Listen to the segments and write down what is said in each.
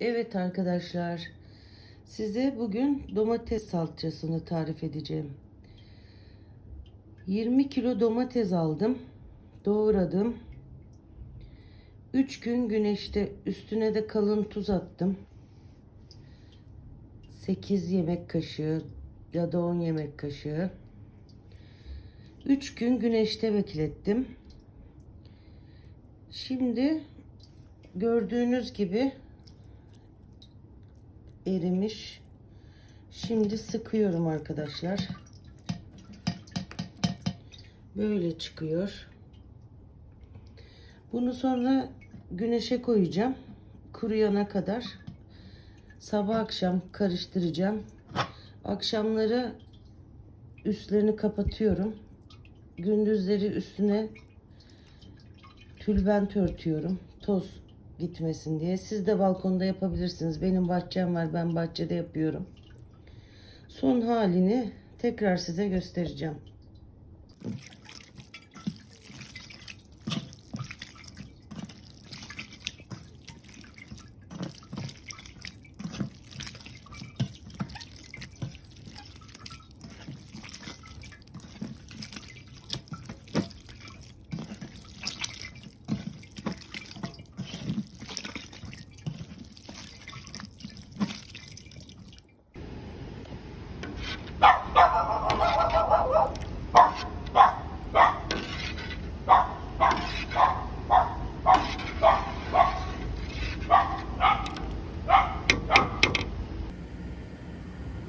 Evet arkadaşlar, size bugün domates salçasını tarif edeceğim. 20 kilo domates aldım, doğradım. 3 gün güneşte üstüne de kalın tuz attım. 8 yemek kaşığı ya da 10 yemek kaşığı. 3 gün güneşte beklettim. Şimdi gördüğünüz gibi erimiş. Şimdi sıkıyorum arkadaşlar. Böyle çıkıyor. Bunu sonra güneşe koyacağım. Kuruyana kadar. Sabah akşam karıştıracağım. Akşamları üstlerini kapatıyorum. Gündüzleri üstüne tülbent örtüyorum. Toz gitmesin diye. Siz de balkonda yapabilirsiniz. Benim bahçem var. Ben bahçede yapıyorum. Son halini tekrar size göstereceğim.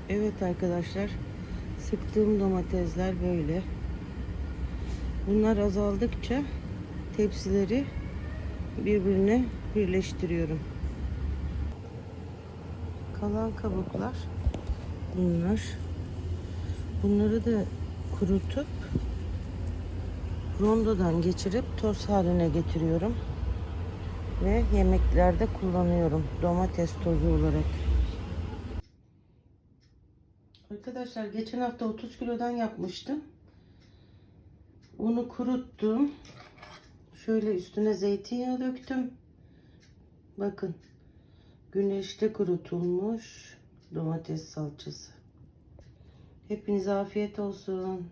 Evet arkadaşlar. Sıktığım domatesler böyle. Bunlar azaldıkça tepsileri birbirine birleştiriyorum. Kalan kabuklar bunlar. Bunları da kurutup rondodan geçirip toz haline getiriyorum. Ve yemeklerde kullanıyorum domates tozu olarak. Arkadaşlar geçen hafta 30 kilodan yapmıştım. Unu kuruttum. Şöyle üstüne zeytinyağı döktüm. Bakın. Güneşte kurutulmuş domates salçası. Hepinize afiyet olsun.